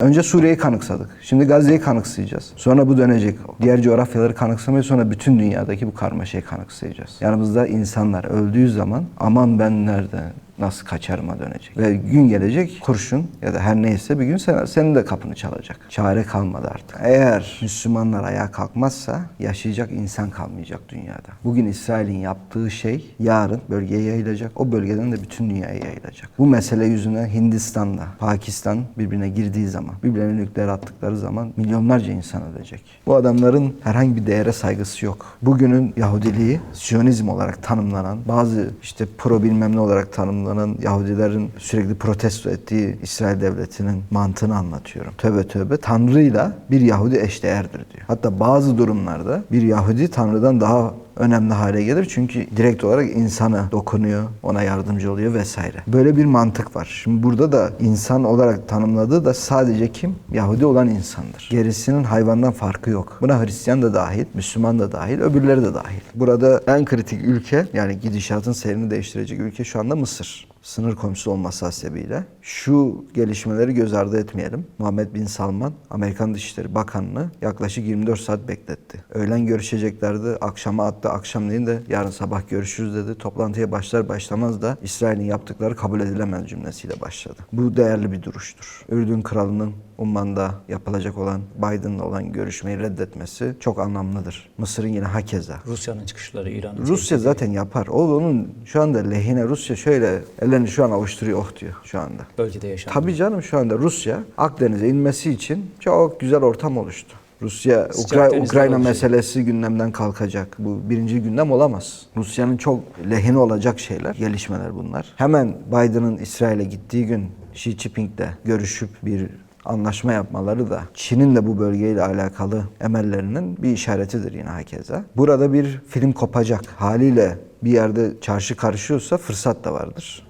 Önce Suriye'yi kanıksadık. Şimdi Gazze'yi kanıksayacağız. Sonra bu dönecek. Diğer coğrafyaları kanıksamayı sonra bütün dünyadaki bu karmaşayı kanıksayacağız. Yanımızda insanlar öldüğü zaman aman ben nerede nasıl kaçarıma dönecek. Ve gün gelecek kurşun ya da her neyse bir gün sen, senin de kapını çalacak. Çare kalmadı artık. Eğer Müslümanlar ayağa kalkmazsa yaşayacak insan kalmayacak dünyada. Bugün İsrail'in yaptığı şey yarın bölgeye yayılacak. O bölgeden de bütün dünyaya yayılacak. Bu mesele yüzünden Hindistan'da, Pakistan birbirine girdiği zaman, birbirlerine nükleer attıkları zaman milyonlarca insan ölecek. Bu adamların herhangi bir değere saygısı yok. Bugünün Yahudiliği Siyonizm olarak tanımlanan, bazı işte pro bilmem ne olarak tanımlanan Yahudilerin sürekli protesto ettiği İsrail devletinin mantığını anlatıyorum. Tövbe tövbe Tanrı'yla bir Yahudi eşdeğerdir diyor. Hatta bazı durumlarda bir Yahudi Tanrı'dan daha önemli hale gelir. Çünkü direkt olarak insana dokunuyor, ona yardımcı oluyor vesaire. Böyle bir mantık var. Şimdi burada da insan olarak tanımladığı da sadece kim? Yahudi olan insandır. Gerisinin hayvandan farkı yok. Buna Hristiyan da dahil, Müslüman da dahil, öbürleri de dahil. Burada en kritik ülke yani gidişatın seyrini değiştirecek ülke şu anda Mısır sınır komşusu olması hasebiyle şu gelişmeleri göz ardı etmeyelim. Muhammed Bin Salman Amerikan Dışişleri Bakanı'nı yaklaşık 24 saat bekletti. Öğlen görüşeceklerdi. Akşama attı. Akşamleyin de yarın sabah görüşürüz dedi. Toplantıya başlar başlamaz da İsrail'in yaptıkları kabul edilemez cümlesiyle başladı. Bu değerli bir duruştur. Ürdün Kralı'nın Umman'da yapılacak olan Biden'la olan görüşmeyi reddetmesi çok anlamlıdır. Mısır'ın yine hakeza. Rusya'nın çıkışları, İran'ın Rusya zaten yapar. O onun şu anda lehine Rusya şöyle ellerini şu an avuşturuyor oh diyor şu anda. bölgede yaşanan. Tabii canım şu anda Rusya Akdeniz'e inmesi için çok güzel ortam oluştu. Rusya Ukra- Ukrayna olacak. meselesi gündemden kalkacak. Bu birinci gündem olamaz. Rusya'nın çok lehine olacak şeyler, gelişmeler bunlar. Hemen Biden'ın İsrail'e gittiği gün Xi Jinping'le görüşüp bir anlaşma yapmaları da Çin'in de bu bölgeyle alakalı emellerinin bir işaretidir yine hakeza. Burada bir film kopacak. Haliyle bir yerde çarşı karışıyorsa fırsat da vardır.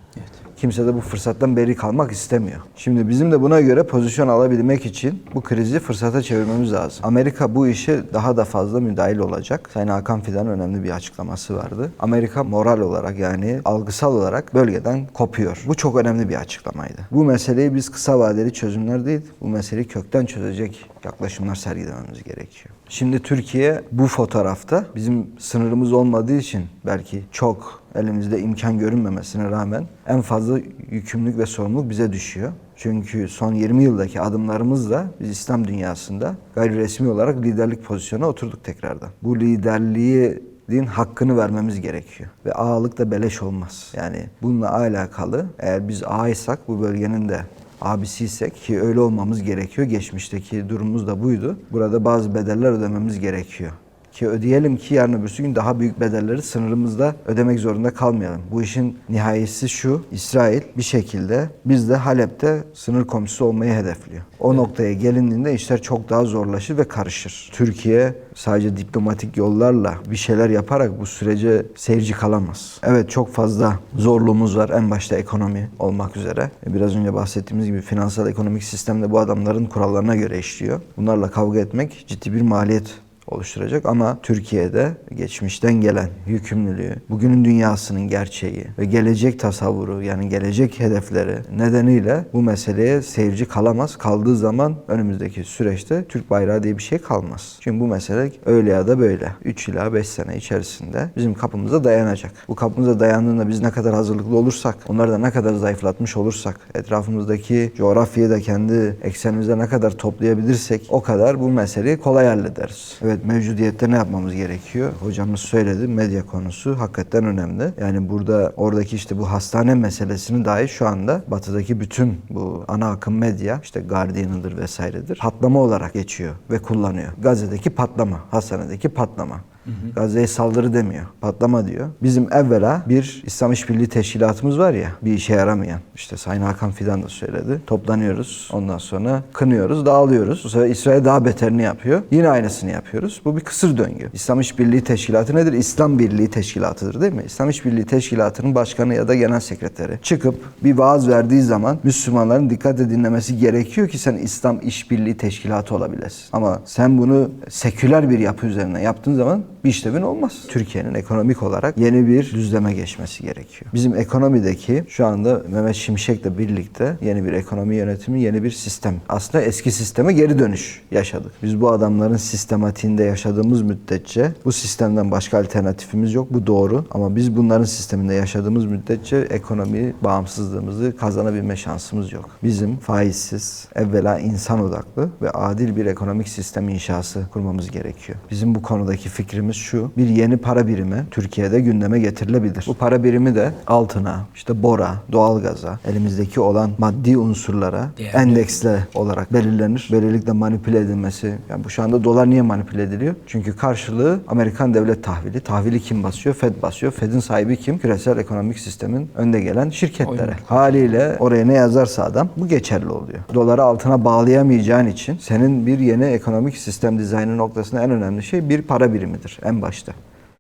Kimse de bu fırsattan beri kalmak istemiyor. Şimdi bizim de buna göre pozisyon alabilmek için bu krizi fırsata çevirmemiz lazım. Amerika bu işe daha da fazla müdahil olacak. Sayın Hakan Fidan'ın önemli bir açıklaması vardı. Amerika moral olarak yani algısal olarak bölgeden kopuyor. Bu çok önemli bir açıklamaydı. Bu meseleyi biz kısa vadeli çözümler değil, bu meseleyi kökten çözecek yaklaşımlar sergilememiz gerekiyor. Şimdi Türkiye bu fotoğrafta bizim sınırımız olmadığı için belki çok elimizde imkan görünmemesine rağmen en fazla yükümlülük ve sorumluluk bize düşüyor. Çünkü son 20 yıldaki adımlarımızla biz İslam dünyasında gayri resmi olarak liderlik pozisyonuna oturduk tekrardan. Bu liderliği din hakkını vermemiz gerekiyor. Ve ağalık da beleş olmaz. Yani bununla alakalı eğer biz ağaysak bu bölgenin de abisiysek ki öyle olmamız gerekiyor. Geçmişteki durumumuz da buydu. Burada bazı bedeller ödememiz gerekiyor. Ki ödeyelim ki yarın öbürsü gün daha büyük bedelleri sınırımızda ödemek zorunda kalmayalım. Bu işin nihayesi şu. İsrail bir şekilde biz de Halep'te sınır komşusu olmayı hedefliyor. O noktaya gelindiğinde işler çok daha zorlaşır ve karışır. Türkiye sadece diplomatik yollarla bir şeyler yaparak bu sürece seyirci kalamaz. Evet çok fazla zorluğumuz var. En başta ekonomi olmak üzere. E, Biraz önce bahsettiğimiz gibi finansal ekonomik sistem de bu adamların kurallarına göre işliyor. Bunlarla kavga etmek ciddi bir maliyet oluşturacak ama Türkiye'de geçmişten gelen yükümlülüğü, bugünün dünyasının gerçeği ve gelecek tasavvuru yani gelecek hedefleri nedeniyle bu meseleye seyirci kalamaz. Kaldığı zaman önümüzdeki süreçte Türk bayrağı diye bir şey kalmaz. Çünkü bu mesele öyle ya da böyle 3 ila 5 sene içerisinde bizim kapımıza dayanacak. Bu kapımıza dayandığında biz ne kadar hazırlıklı olursak, onları da ne kadar zayıflatmış olursak, etrafımızdaki coğrafyayı da kendi eksenimizde ne kadar toplayabilirsek o kadar bu meseleyi kolay hallederiz. Evet mevcudiyette ne yapmamız gerekiyor? Hocamız söyledi medya konusu hakikaten önemli. Yani burada oradaki işte bu hastane meselesini dahi şu anda batıdaki bütün bu ana akım medya işte Guardian'ıdır vesairedir patlama olarak geçiyor ve kullanıyor. Gazze'deki patlama, hastanedeki patlama. Gazze'ye saldırı demiyor. Patlama diyor. Bizim evvela bir İslam İşbirliği Teşkilatımız var ya bir işe yaramayan. İşte Sayın Hakan Fidan da söyledi. Toplanıyoruz. Ondan sonra kınıyoruz, dağılıyoruz. Bu sefer İsrail daha beterini yapıyor. Yine aynısını yapıyoruz. Bu bir kısır döngü. İslam İşbirliği Teşkilatı nedir? İslam Birliği Teşkilatı'dır değil mi? İslam İşbirliği Teşkilatı'nın başkanı ya da genel sekreteri çıkıp bir vaaz verdiği zaman Müslümanların dikkatle dinlemesi gerekiyor ki sen İslam İşbirliği Teşkilatı olabilesin. Ama sen bunu seküler bir yapı üzerine yaptığın zaman bir işte bin olmaz. Türkiye'nin ekonomik olarak yeni bir düzleme geçmesi gerekiyor. Bizim ekonomideki şu anda Mehmet Şimşek'le birlikte yeni bir ekonomi yönetimi, yeni bir sistem. Aslında eski sisteme geri dönüş yaşadık. Biz bu adamların sistematiğinde yaşadığımız müddetçe bu sistemden başka alternatifimiz yok. Bu doğru. Ama biz bunların sisteminde yaşadığımız müddetçe ekonomi bağımsızlığımızı kazanabilme şansımız yok. Bizim faizsiz, evvela insan odaklı ve adil bir ekonomik sistem inşası kurmamız gerekiyor. Bizim bu konudaki fikrimiz şu. Bir yeni para birimi Türkiye'de gündeme getirilebilir. Bu para birimi de altına, işte bora, doğalgaza, elimizdeki olan maddi unsurlara Değerli. endeksle olarak belirlenir. Böylelikle manipüle edilmesi. Yani bu şu anda dolar niye manipüle ediliyor? Çünkü karşılığı Amerikan devlet tahvili. Tahvili kim basıyor? Fed basıyor. Fed'in sahibi kim? Küresel ekonomik sistemin önde gelen şirketlere. Haliyle oraya ne yazarsa adam bu geçerli oluyor. Doları altına bağlayamayacağın için senin bir yeni ekonomik sistem dizaynı noktasında en önemli şey bir para birimidir en başta.